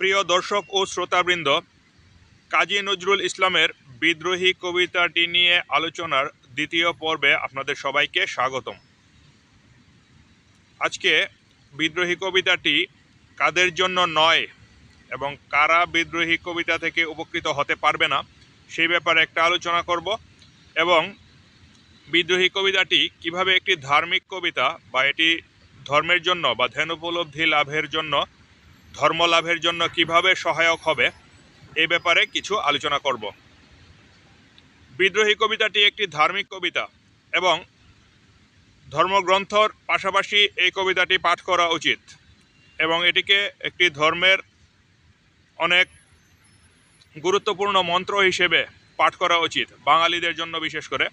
প্রিয় দর্শক ও শ্রোতাবৃন্দ, কাজী নজরুল ইসলামের বিদ্রোহী কবিতাটি নিয়ে আলোচনার দ্বিতীয় পর্বে আপনাদের সবাইকে স্বাগতম। আজকে বিদ্রোহী কবিতাটি কাদের জন্য নয় এবং কারা বিদ্রোহী কবিতা থেকে উপকৃত হতে পারবে না, সেই ব্যাপারে একটা আলোচনা করব এবং বিদ্রোহী কবিতাটি কীভাবে একটি ধার্মিক কবিতা বা এটি ধর্মের জন্য বা ধ্যান উপলব্ধি লাভের জন্য ধর্ম লাভের জন্য কীভাবে সহায়ক হবে এই ব্যাপারে কিছু আলোচনা করব। বিদ্রোহী কবিতাটি একটি ধার্মিক কবিতা এবং ধর্মগ্রন্থর পাশাপাশি এই কবিতাটি পাঠ করা উচিত এবং এটিকে একটি ধর্মের অনেক গুরুত্বপূর্ণ মন্ত্র হিসেবে পাঠ করা উচিত, বাঙালিদের জন্য বিশেষ করে।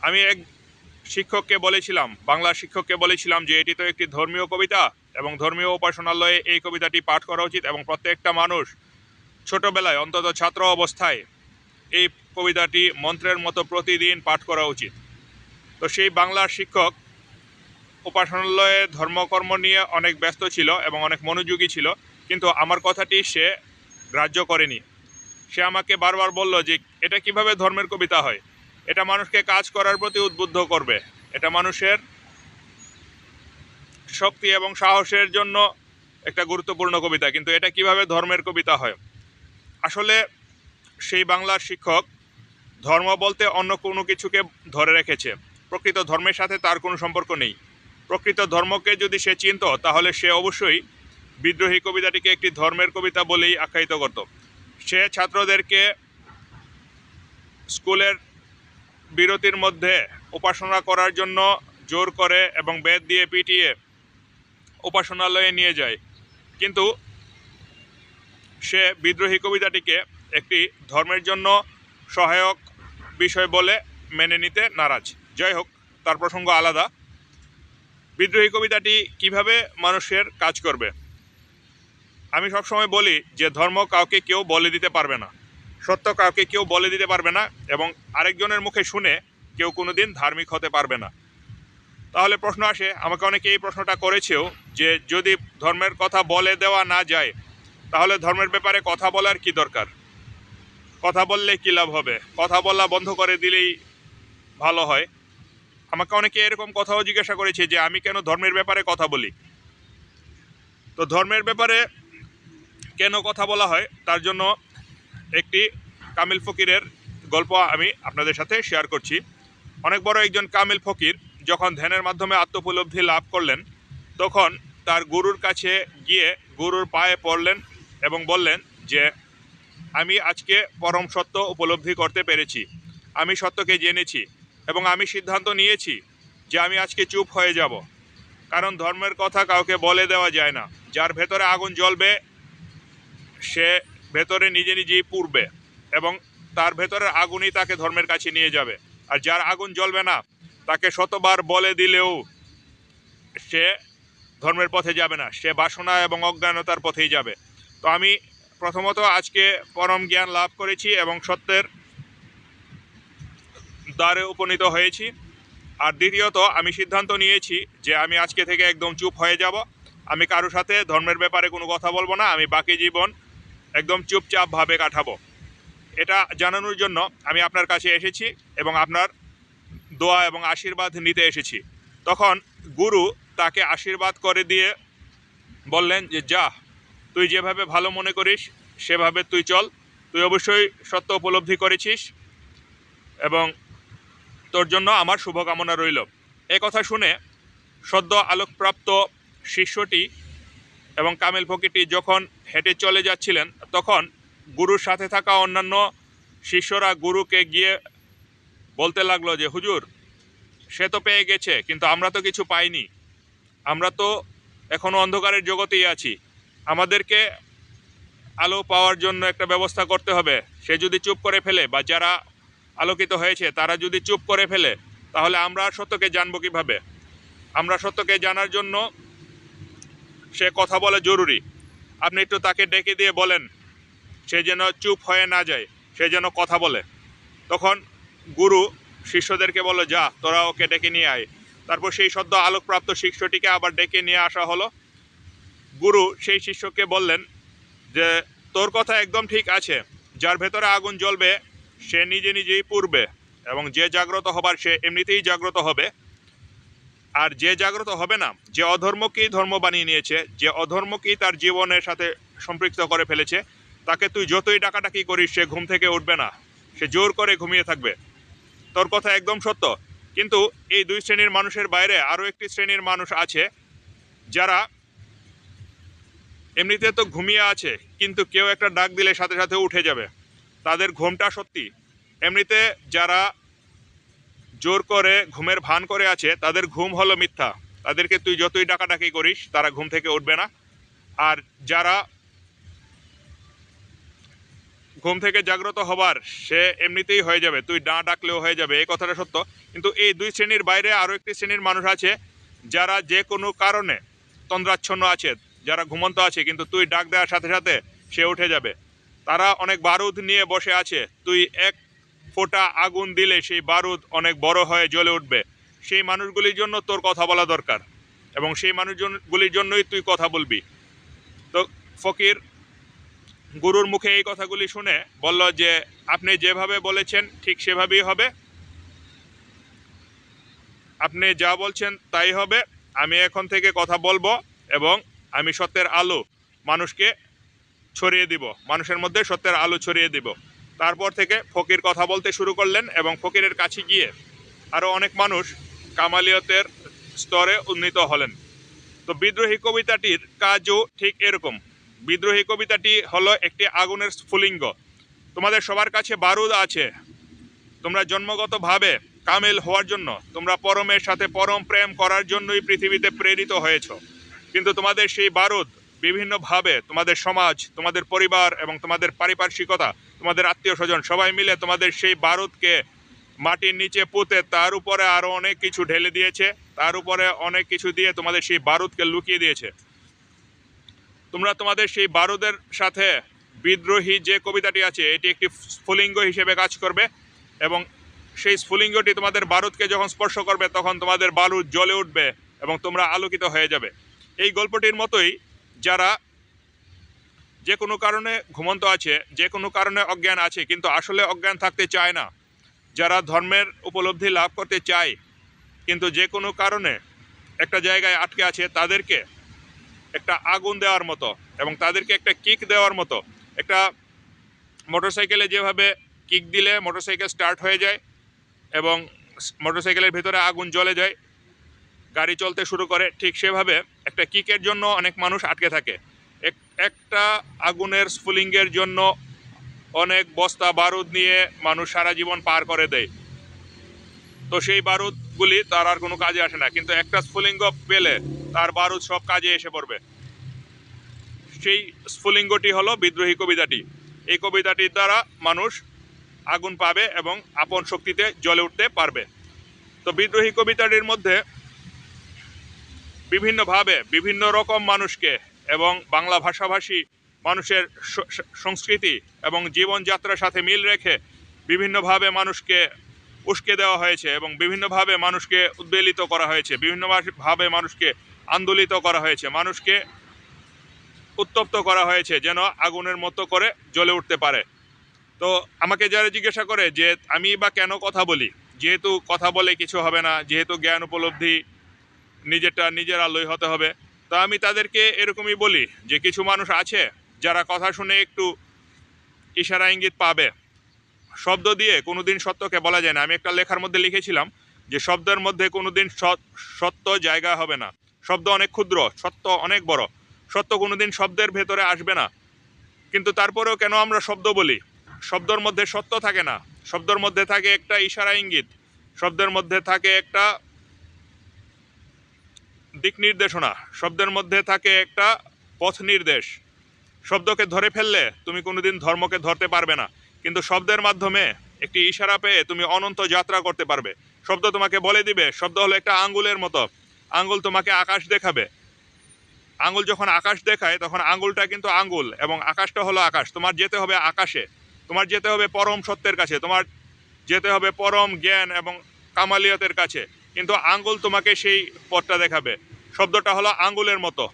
আমি এক শিক্ষককে বলেছিলাম বাংলা শিক্ষককে বলেছিলাম যে এটি তো একটি ধর্মীয় কবিতা এবং ধর্মীয় উপাসনালয়ে এই কবিতাটি পাঠ করা উচিত এবং প্রত্যেকটা মানুষ ছোটবেলায় অন্তত ছাত্র অবস্থায় এই কবিতাটি মন্ত্রের মতো প্রতিদিন পাঠ করা উচিত। তো সেই বাংলার শিক্ষক উপাসনালয়ে ধর্মকর্ম নিয়ে অনেক ব্যস্ত ছিল এবং অনেক মনোযোগী ছিল, কিন্তু আমার কথাটি সে গ্রাহ্য করেনি। সে আমাকে বারবার বলল যে এটা কীভাবে ধর্মের কবিতা হয়? এটা মানুষকে কাজ করার প্রতি উদ্বুদ্ধ করবে। এটা মানুষের শক্তি এবং সাহসের জন্য একটা গুরুত্বপূর্ণ কবিতা, কিন্তু এটা কীভাবে ধর্মের কবিতা হয়? আসলে সেই বাংলার শিক্ষক ধর্ম বলতে অন্য কোনো কিছুকে ধরে রেখেছে। প্রকৃত ধর্মের সাথে তার কোনো সম্পর্ক নেই। প্রকৃত ধর্মকে যদি সে চিনত, তাহলে সে অবশ্যই বিদ্রোহী কবিতাটিকে একটি ধর্মের কবিতা বলেই আখ্যায়িত করত। সে ছাত্রদেরকে স্কুলের বিরতির মধ্যে উপাসনা করার জন্য জোর করে এবং বেদ দিয়ে পিটিয়ে উপাসনালয়ে নিয়ে যায়। কিন্তু সে বিদ্রোহী কবিতাটিকে একটি ধর্মের জন্য সহায়ক বিষয় বলে মেনে নিতে নারাজ। যাই হোক, তার প্রসঙ্গ আলাদা। বিদ্রোহী কবিতাটি কীভাবে মানুষের কাজ করবে? আমি সবসময় বলি যে ধর্ম কাউকে কেউ বলে দিতে পারবে না। সত্য কাউকে কেউ বলে দিতে পারবে না এবং আরেকজনের মুখে শুনে কেউ কোনো দিন ধার্মিক হতে পারবে না। তাহলে প্রশ্ন আসে, আমাকে অনেকে এই প্রশ্নটা করেছেও যে যদি ধর্মের কথা বলে দেওয়া না যায়, তাহলে ধর্মের ব্যাপারে কথা বলার কি দরকার? কথা বললে কী লাভ হবে? কথা বলা বন্ধ করে দিলেই ভালো হয়। আমাকে অনেকে এরকম কথাও জিজ্ঞাসা করেছে যে, আমি কেন ধর্মের ব্যাপারে কথা বলি? তো ধর্মের ব্যাপারে কেন কথা বলা হয়? তার জন্য একটি কামিল ফকিরের গল্প আমি আপনাদের সাথে শেয়ার করছি। অনেক বড় একজন কামিল ফকির যখন ধ্যানের মাধ্যমে আত্মোপলব্ধি লাভ করলেন, তখন তার গুরুর কাছে গিয়ে গুরুর পায়ে পড়লেন এবং বললেন যে, আমি আজকে পরম সত্য উপলব্ধি করতে পেরেছি। আমি সত্যকে জেনেছি এবং আমি সিদ্ধান্ত নিয়েছি যে আমি আজকে চুপ হয়ে যাব। কারণ ধর্মের কথা কাউকে বলে দেওয়া যায় না। যার ভেতরে আগুন জ্বলবে, সে ভেতরে নিজে নিজেই পুড়বে এবং তার ভেতরের আগুনই তাকে ধর্মের কাছে নিয়ে যাবে। আর যার আগুন জ্বলবে না, তাকে শতবার বলে দিলেও সে ধর্মের পথে যাবে না। সে বাসনা এবং অজ্ঞানতার পথেই যাবে। তো আমি প্রথমত আজকে পরম জ্ঞান লাভ করেছি এবং সত্যের দ্বারে উপনীত হয়েছি। আর দ্বিতীয়ত, আমি সিদ্ধান্ত নিয়েছি যে আমি আজকে থেকে একদম চুপ হয়ে যাব। আমি কারও সাথে ধর্মের ব্যাপারে কোনো কথা বলব না। আমি বাকি জীবন একদম চুপচাপভাবে কাটাবো। এটা জানানোর জন্য আমি আপনার কাছে এসেছি এবং আপনার দোয়া এবং আশীর্বাদ নিতে এসেছি। তখন গুরু তাকে আশীর্বাদ করে দিয়ে বললেন যে, যা, তুই যেভাবে ভালো মনে করিস, সেভাবে তুই চল। তুই অবশ্যই সত্য উপলব্ধি করেছিস এবং তোর জন্য আমার শুভকামনা রইল। এ কথা শুনে সদ্য আলোকপ্রাপ্ত শিষ্যটি এবং কামেল ফকিরটি যখন হেঁটে চলে যাচ্ছিলেন, তখন গুরুর সাথে থাকা অন্যান্য শিষ্যরা গুরুকে গিয়ে বলতে লাগল যে, হুজুর, সে তো পেয়ে গেছে, কিন্তু আমরা তো কিছু পাইনি। আমরা তো এখনও অন্ধকারের জগতেই আছি। আমাদেরকে আলো পাওয়ার জন্য একটা ব্যবস্থা করতে হবে। সে যদি চুপ করে ফেলে বা যারা আলোকিত হয়েছে, তারা যদি চুপ করে ফেলে, তাহলে আমরা সত্যকে জানব কীভাবে? আমরা সত্যকে জানার জন্য সে কথা বলা জরুরি। আপনি একটু তাকে ডেকে দিয়ে বলেন, সে যেন চুপ হয়ে না যায়, সে যেন কথা বলে। তখন গুরু শিষ্যদেরকে বলল, যা, তোরা ওকে ডেকে নিয়ে আয়। তারপর সেই সদ্য আলোকপ্রাপ্ত শিষ্যটিকে আবার ডেকে নিয়ে আসা হলো। গুরু সেই শিষ্যকে বললেন যে, তোর কথা একদম ঠিক আছে। যার ভেতরে আগুন জ্বলবে, সে নিজে নিজেই পুড়বে এবং যে জাগ্রত হবার, সে এমনিতেই জাগ্রত হবে। আর যে জাগ্রত হবে না, যে অধর্মকেই ধর্ম বানিয়ে নিয়েছে, যে অধর্মকেই তার জীবনের সাথে সম্পৃক্ত করে ফেলেছে, তাকে তুই যতই ডাকাডাকি করিস, সে ঘুম থেকে উঠবে না। সে জোর করে ঘুমিয়ে থাকবে। তোর কথা একদম সত্য। কিন্তু এই দুই শ্রেণির মানুষের বাইরে আরও একটি শ্রেণির মানুষ আছে, যারা এমনিতে তো ঘুমিয়ে আছে, কিন্তু কেউ একটা ডাক দিলে সাথে সাথে উঠে যাবে। তাদের ঘুমটা সত্যি। এমনিতে যারা জোর করে ঘুমের ভান করে আছে, তাদের ঘুম হলো মিথ্যা। তাদেরকে তুই যতই ডাকাডাকি করিস, তারা ঘুম থেকে উঠবে না। আর যারা ঘুম থেকে জাগ্রত হবার, সে এমনিতেই হয়ে যাবে। তুই ডা ডাকলেও হয়ে যাবে, এই কথাটা সত্য। কিন্তু এই দুই শ্রেণির বাইরে আরও একটি শ্রেণির মানুষ আছে, যারা যে কোনো কারণে তন্দ্রাচ্ছন্ন আছে, যারা ঘুমন্ত আছে, কিন্তু তুই ডাক দেওয়ার সাথে সাথে সে উঠে যাবে। তারা অনেক বারুদ নিয়ে বসে আছে। তুই এক ফোঁটা আগুন দিলে সেই বারুদ অনেক বড় হয়ে জ্বলে উঠবে। সেই মানুষগুলির জন্য তোর কথা বলা দরকার এবং সেই মানুষজনগুলির জন্যই তুই কথা বলবি। তো ফকির গুরুর মুখে এই কথাগুলি শুনে বলল যে, আপনি যেভাবে বলেছেন ঠিক সেভাবেই হবে। আপনি যা বলছেন তাই হবে। আমি এখন থেকে কথা বলব এবং আমি সত্যের আলো মানুষকে ছড়িয়ে দিব। মানুষের মধ্যে সত্যের আলো ছড়িয়ে দিব। তারপর থেকে ফকির কথা বলতে শুরু করলেন এবং ফকিরের কাছে গিয়ে আরও অনেক মানুষ কামালিয়তের স্তরে উন্নীত হলেন। তো বিদ্রোহী কবিতাটির কাজও ঠিক এরকম। বিদ্রোহী কবিতাটি হলো একটি আগুনের স্ফুলিঙ্গ। তোমাদের সবার কাছে বারুদ আছে। তোমরা জন্মগতভাবে কামেল হওয়ার জন্য, তোমরা পরমের সাথে পরম প্রেম করার জন্যই পৃথিবীতে প্রেরিত হয়েছ। কিন্তু তোমাদের সেই বারুদ বিভিন্নভাবে তোমাদের সমাজ, তোমাদের পরিবার এবং তোমাদের পারিপার্শ্বিকতা, তোমাদের আত্মীয় স্বজন সবাই মিলে তোমাদের সেই বারুদকে মাটির নিচে পুঁতে তার উপরে আরও অনেক কিছু ঢেলে দিয়েছে, তার উপরে অনেক কিছু দিয়ে তোমাদের সেই বারুদকে লুকিয়ে দিয়েছে। তোমরা তোমাদের সেই বারুদের সাথে বিদ্রোহী যে কবিতাটি আছে, এটি একটি স্ফুলিঙ্গ হিসেবে কাজ করবে এবং সেই স্ফুলিঙ্গটি তোমাদের বারুদকে যখন স্পর্শ করবে, তখন তোমাদের বারুদ জ্বলে উঠবে এবং তোমরা আলোকিত হয়ে যাবে। এই গল্পটির মতোই যারা যে কোনো কারণে ঘুমন্ত আছে, যে কোনো কারণে অজ্ঞান আছে, কিন্তু আসলে অজ্ঞান থাকতে চায় না। যারা ধর্মের উপলব্ধি লাভ করতে চায়, কিন্তু যে কোনো কারণে একটা জায়গায় আটকে আছে, তাদেরকে একটা আগুন দেওয়ার মতো এবং তাদেরকে একটা কিক দেওয়ার মতো, একটা মোটরসাইকেলে যেভাবে কিক দিলে মোটরসাইকেল স্টার্ট হয়ে যায় এবং মোটরসাইকেলের ভিতরে আগুন জ্বলে যায়, গাড়ি চলতে শুরু করে, ঠিক সেভাবে একটা কিকের জন্য অনেক মানুষ আটকে থাকে। এক- একটা আগুনের স্ফুলিঙ্গের জন্য অনেক বস্তা বারুদ নিয়ে মানুষ সারা জীবন পার করে দেয়। তো সেই বারুদগুলি তার আর কোনো কাজে আসে না, কিন্তু একটা স্ফুলিঙ্গ পেলে তার বারুদ সব কাজে এসে পড়বে। সেই স্ফুলিঙ্গটি হলো বিদ্রোহী কবিতাটি। এই কবিতাটির দ্বারা মানুষ আগুন পাবে এবং আপন শক্তিতে জ্বলে উঠতে পারবে। তো বিদ্রোহী কবিতাটির মধ্যে বিভিন্নভাবে বিভিন্ন রকম মানুষকে এবং বাংলা ভাষাভাষী মানুষের সংস্কৃতি এবং জীবনযাত্রার সাথে মিল রেখে বিভিন্নভাবে মানুষকে উস্কে দেওয়া হয়েছে এবং বিভিন্নভাবে মানুষকে উদ্বেলিত করা হয়েছে, বিভিন্নভাবে মানুষকে আন্দোলিত করা হয়েছে, মানুষকে উত্তপ্ত করা হয়েছে যেন আগুনের মতো করে জ্বলে উঠতে পারে। তো আমাকে যারা জিজ্ঞাসা করে যে আমি বা কেন কথা বলি, যেহেতু কথা বলে কিছু হবে না, যেহেতু জ্ঞান উপলব্ধি নিজেরটা নিজের আলোয় হতে হবে। তো আমি তাদেরকে এরকমই বলি যে, কিছু মানুষ আছে যারা কথা শুনে একটু ইশারা ইঙ্গিত পাবে। শব্দ দিয়ে কোনোদিন সত্যকে বলা যায় না। আমি একটা লেখার মধ্যে লিখেছিলাম যে, শব্দের মধ্যে কোনোদিন সৎ- সত্য জায়গা হবে না। শব্দ অনেক ক্ষুদ্র, সত্য অনেক বড়। সত্য কোনো দিন শব্দের ভেতরে আসবে না। কিন্তু তারপরেও কেন আমরা শব্দ বলি? শব্দের মধ্যে সত্য থাকে না। শব্দের মধ্যে থাকে একটা ইশারা ইঙ্গিত। শব্দের মধ্যে থাকে একটা দিক নির্দেশনা। শব্দের মধ্যে থাকে একটা পথ নির্দেশ। শব্দকে ধরে ফেললে তুমি কোনোদিন ধর্মকে ধরতে পারবে না। কিন্তু শব্দের মাধ্যমে একটি ইশারা পেয়ে তুমি অনন্ত যাত্রা করতে পারবে। শব্দ তোমাকে বলে দিবে, শব্দ হলো একটা আঙ্গুলের মতো। আঙ্গুল তোমাকে আকাশ দেখাবে। আঙ্গুল যখন আকাশ দেখায়, তখন আঙ্গুলটা কিন্তু আঙ্গুল এবং আকাশটা হলো আকাশ। তোমার যেতে হবে আকাশে। তোমার যেতে হবে পরম সত্যের কাছে। তোমার যেতে হবে পরম জ্ঞান এবং কামালিয়তের কাছে। কিন্তু আঙ্গুল তোমাকে সেই পথটা দেখাবে। শব্দটা হলো আঙ্গুলের মতো।